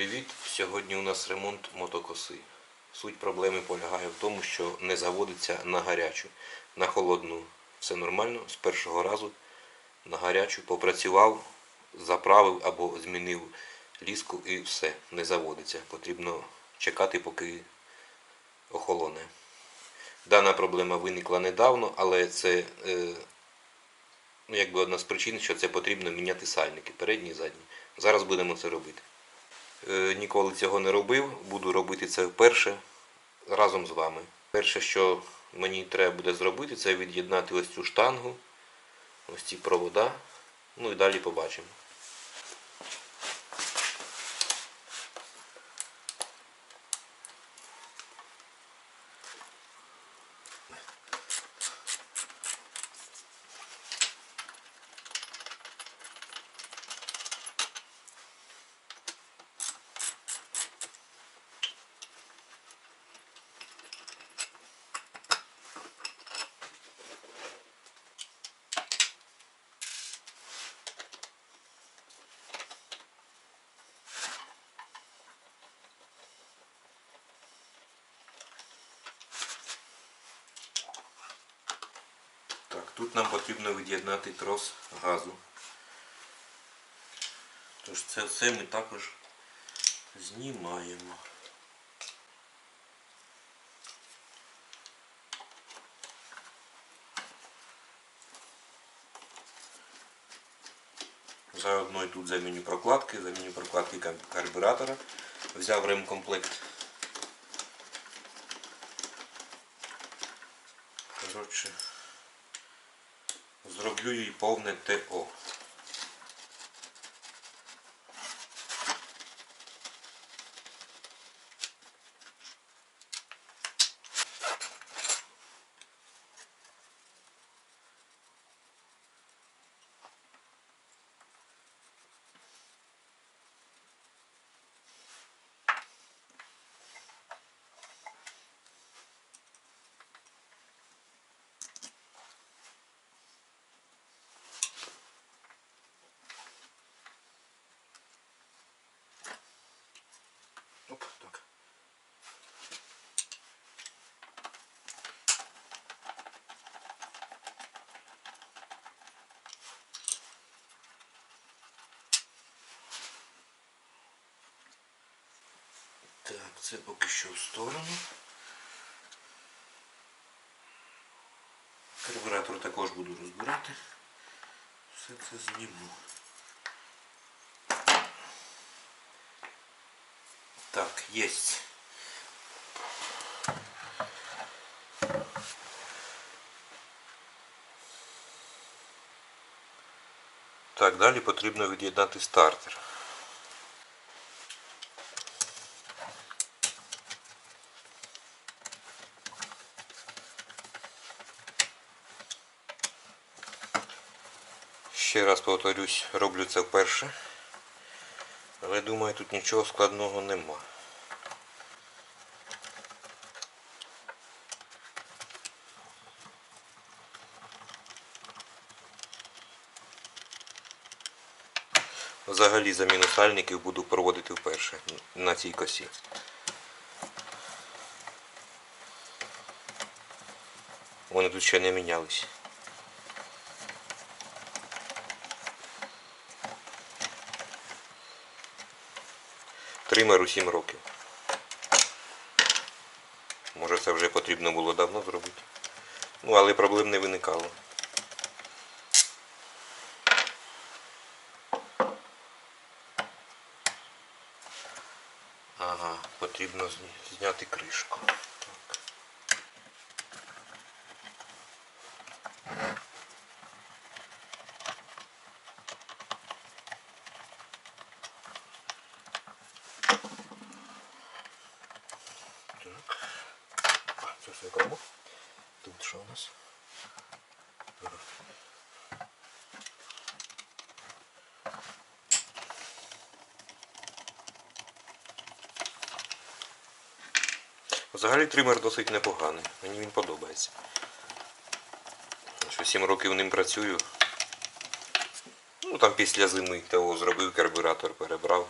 привіт! Сьогодні у нас ремонт мотокоси. Суть проблеми полягає в тому, що не заводиться на гарячу, на холодну. Все нормально, з першого разу на гарячу попрацював, заправив або змінив ліску і все, не заводиться. Потрібно чекати, поки охолоне. Дана проблема виникла недавно, але це е, ну, якби одна з причин, що це потрібно міняти сальники, передні і задні. Зараз будемо це робити. Е, Ніколи цього не робив, буду робити це вперше разом з вами. Перше, що мені треба буде зробити, це від'єднати ось цю штангу, ось ці провода. Ну і далі побачимо. Так, тут нам потрібно від'єднати трос газу. Тож це все ми також знімаємо. Заодно і тут заміню прокладки, заміню прокладки карбюратора. Взяв ремкомплект. Коротше, зроблю їй повне ТО. Так, це поки що в сторону. Карбюратор також буду розбирати. Все це зніму. Так, есть. Так, далі потрібно від'єднати стартер. Раз повторюсь, роблю це вперше. Але думаю, тут нічого складного нема. Взагалі заміну сальників буду проводити вперше на цій косі. Вони тут ще не мінялись. Тримеру 7 років. Може це вже потрібно було давно зробити. Ну, але проблем не виникало. Ага, потрібно зняти кришку. Це все кому? Тут що у нас? Взагалі тример досить непоганий. Мені він подобається. Що 7 років ним працюю. Ну там після зими ТО зробив карбюратор, перебрав.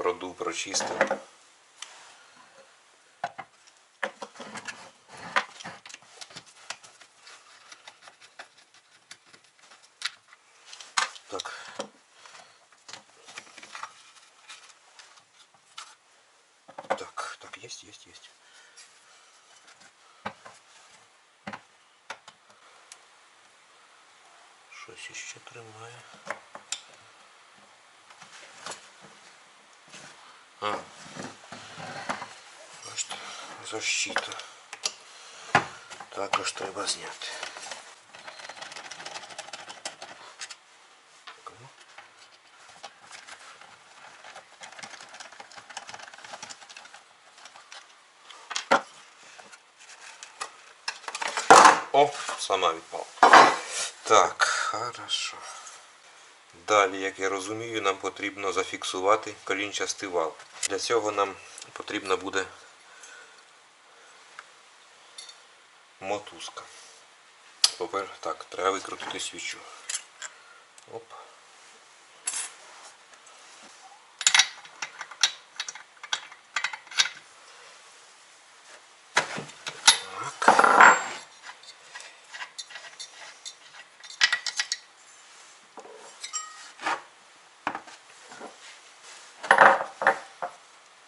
продув, прочистив. Так. Так, так, есть, есть, есть. Щось іще тримає. А. Бачите, защита. Також треба зняти. О, сама відпала. Так, хорошо. Далі, як я розумію, нам потрібно зафіксувати колінчастий вал. Для цього нам потрібна буде мотузка. Попер, так, треба викрутити свічу. Оп. Так.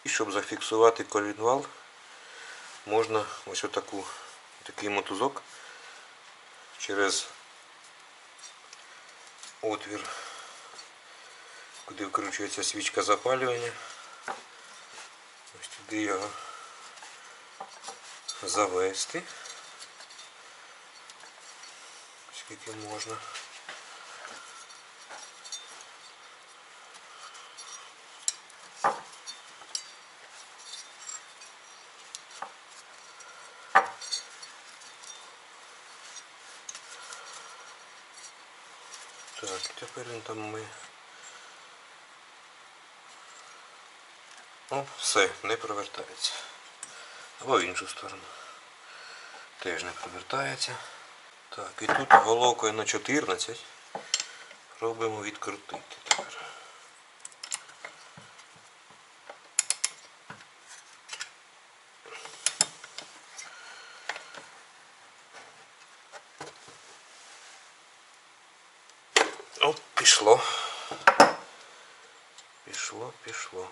І щоб зафіксувати колінвал, можна ось отаку, такий мотузок через отвір, куди вкручується свічка запалювання. Ось туди його завести. Скільки можна. Так, тепер він там ми. О, все, не провертається. Або в іншу сторону. Теж не провертається. Так, і тут головкою на 14 робимо відкрутити тепер. О, пішло. Пішло, пішло.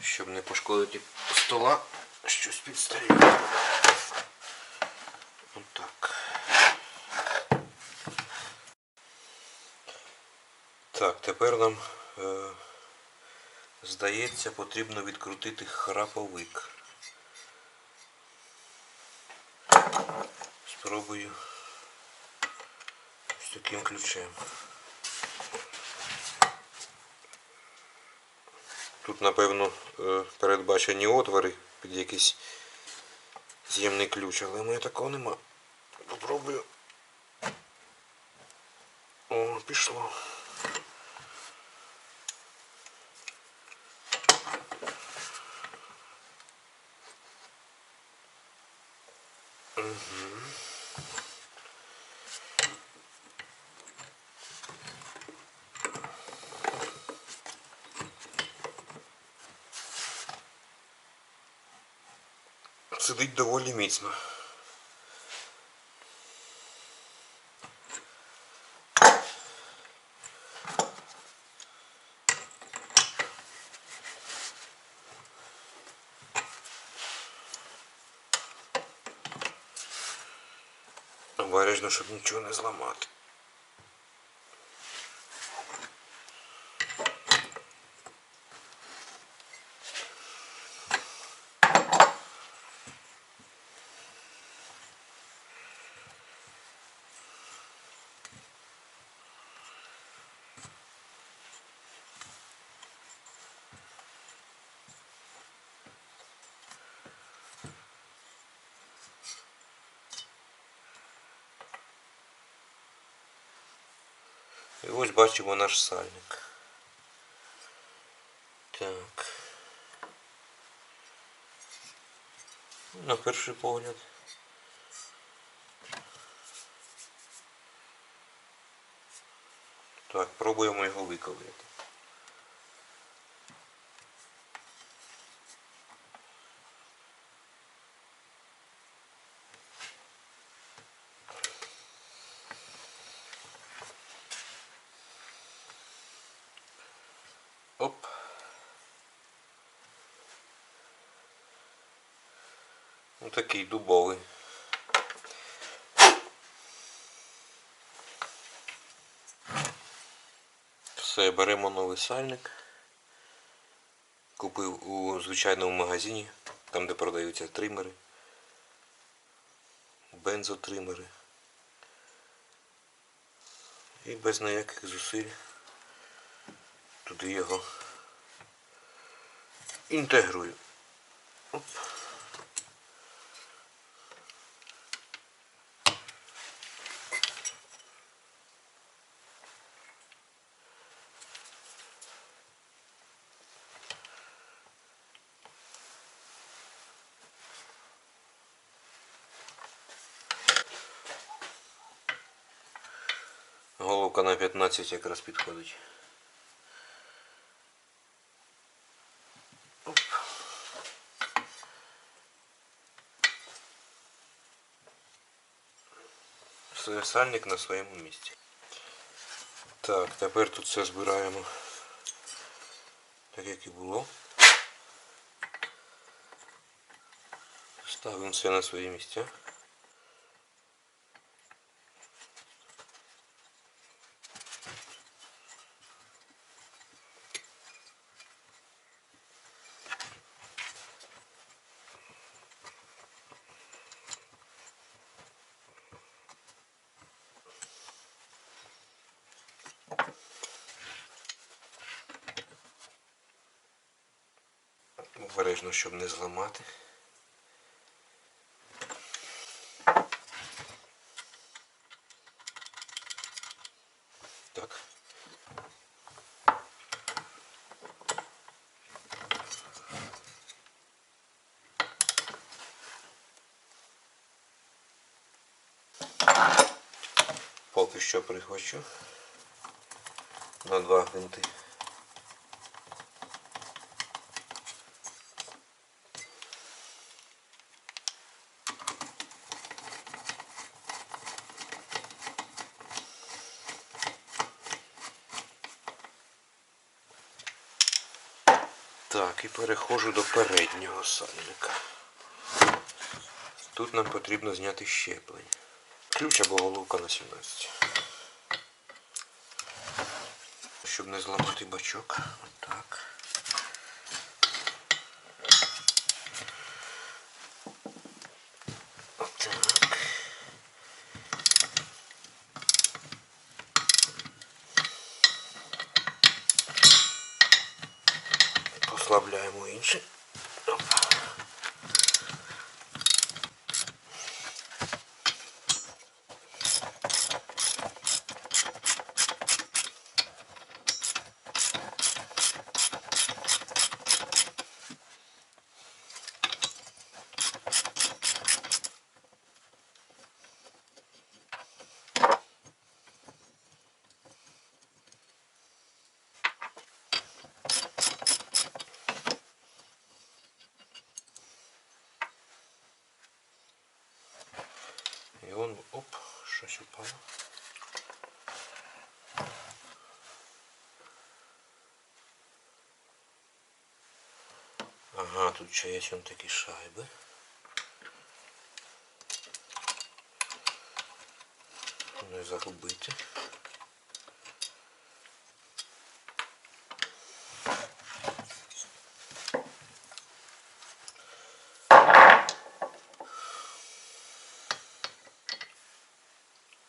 Щоб не пошкодити стола, щось підставити. Отак. Так, тепер нам, е, здається, потрібно відкрутити храповик. Спробую з таким ключем. Тут, напевно, е, передбачені отвори під якийсь з'ємний ключ, але ми такого нема. Попробую. О, пішло. Сидить доволі міцно. Обережно, щоб нічого не зламати. І ось бачимо наш сальник. Так. На перший погляд. Так, пробуємо його виковити. Такий дубовий. Все, беремо новий сальник. Купив у звичайному магазині, там де продаються тримери, бензотримери. І без ніяких зусиль туди його інтегрую. Оп. Головка на 15 якраз підходить. Сальник на своєму місці. Так, тепер тут все збираємо так як і було. Ставимо все на свої місця. Обережно, щоб не зламати. Так. Поки що прихвачу на два гвинти. Так, і переходжу до переднього сальника. Тут нам потрібно зняти щеплення. Ключ або головка на 17. Щоб не зламати бачок. Отак. marché. Ага, тут ще є он такі шайби. Не загубити.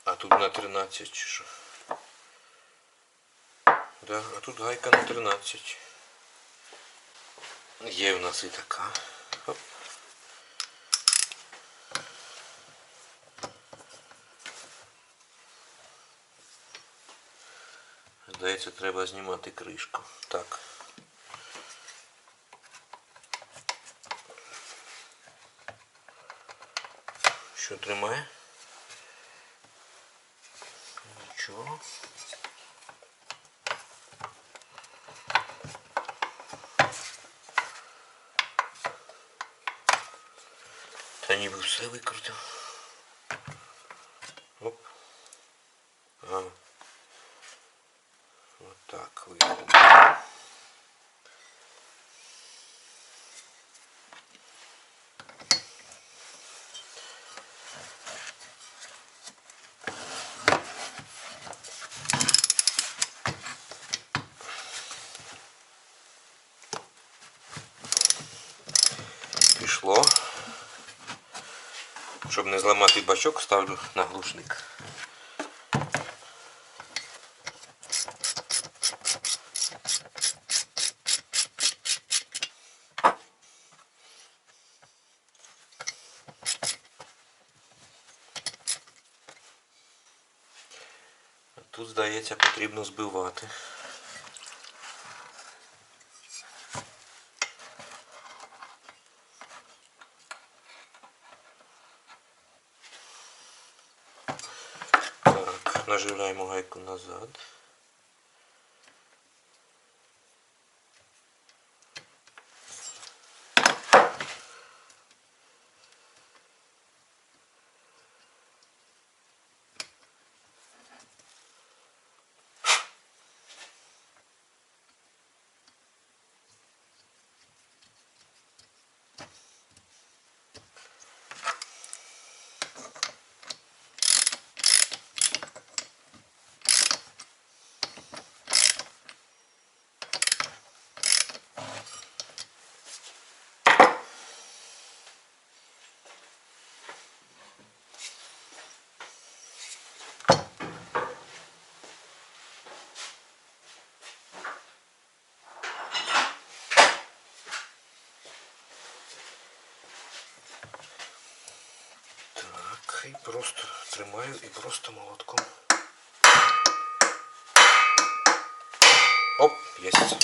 А тут на 13 чи що? Да, а тут гайка на 13. Є в нас і така. Здається, треба знімати кришку. Так. Що тримає? Нічого. Та ніби все викрутив. Оп. А. Отак виглядає. Пішло. Щоб не зламати бачок, ставлю на глушник. Тут, здається, потрібно збивати. Так, гайку назад. І просто тримаю і просто молотком. Оп, єсть.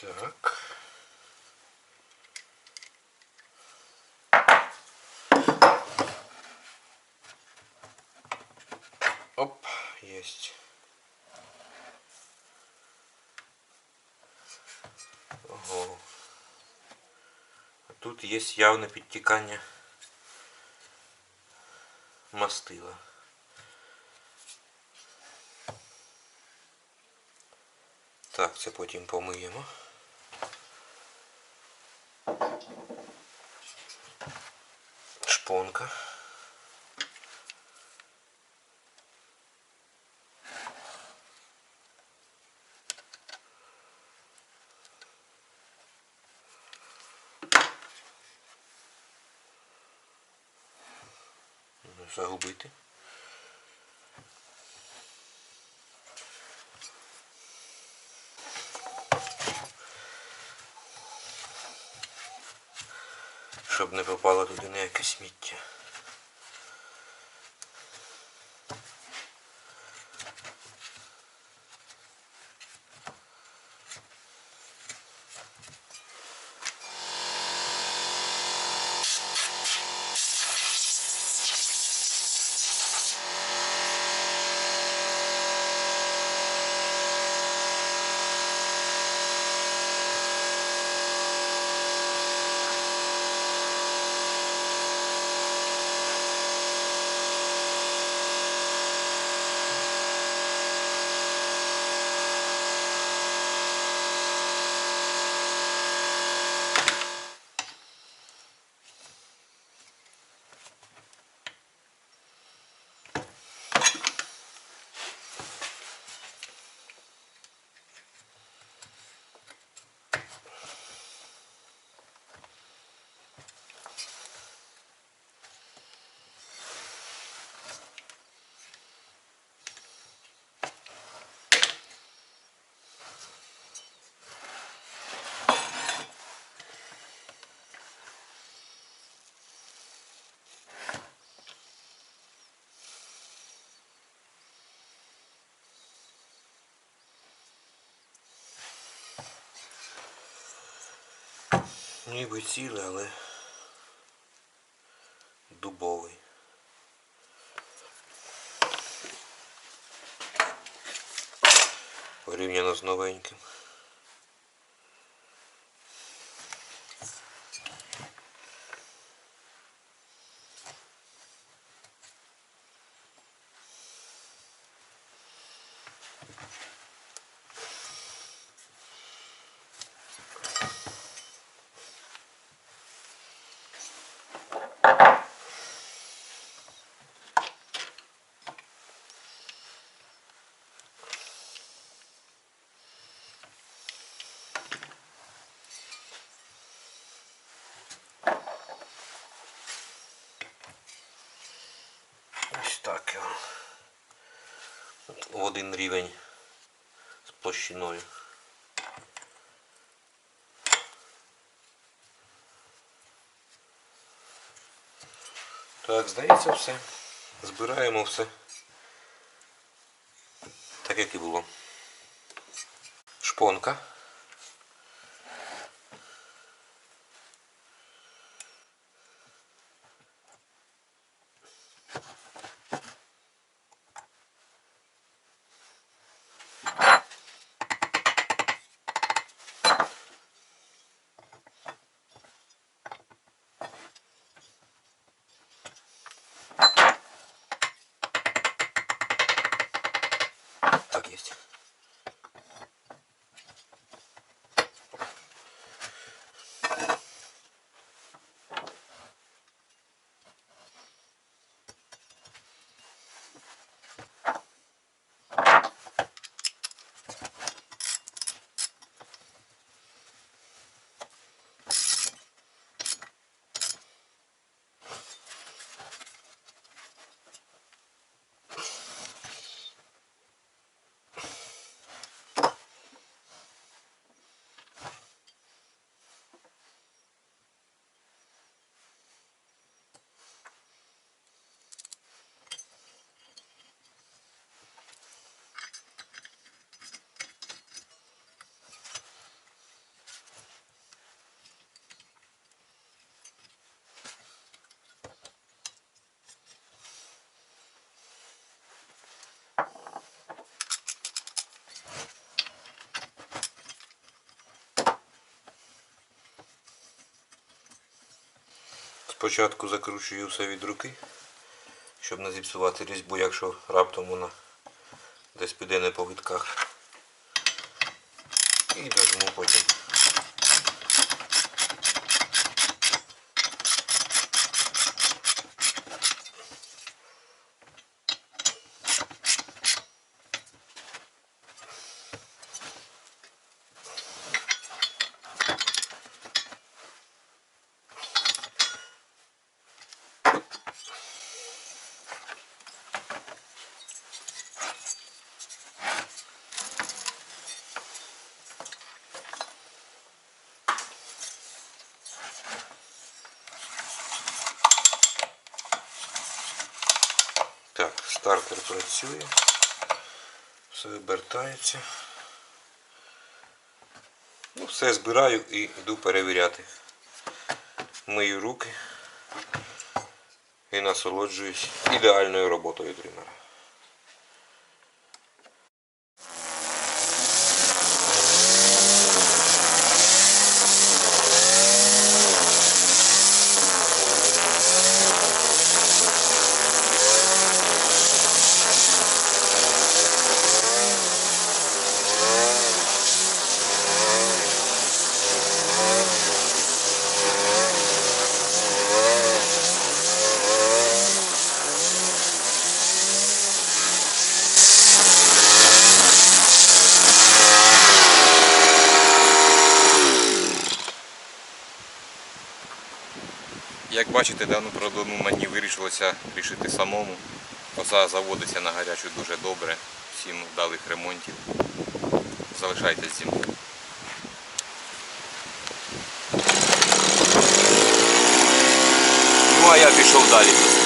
Так. Оп, есть. Ого. А Тут є явне підтікання мастила. Так, це потім помиємо. Шпонка. Не загубити. Щоб не попало туди ніяке сміття. Ніби ціле, але дубовий. Порівняно з новеньким. Ось так його. От В один рівень з площиною. Так, здається все. Збираємо все. Так як і було. Шпонка. Так есть. Спочатку закручую все від руки, щоб не зіпсувати різьбу, якщо раптом вона десь піде не по витках. І дожму потім. Так, стартер працює. Все обертається. Ну, все збираю і йду перевіряти. Мию руки і насолоджуюсь ідеальною роботою тримера. Як бачите, дану проблему мені вирішилося рішити самому. Коса заводиться на гарячу дуже добре. Всім вдалих ремонтів. Залишайтесь зі мною. Ну а я пішов далі.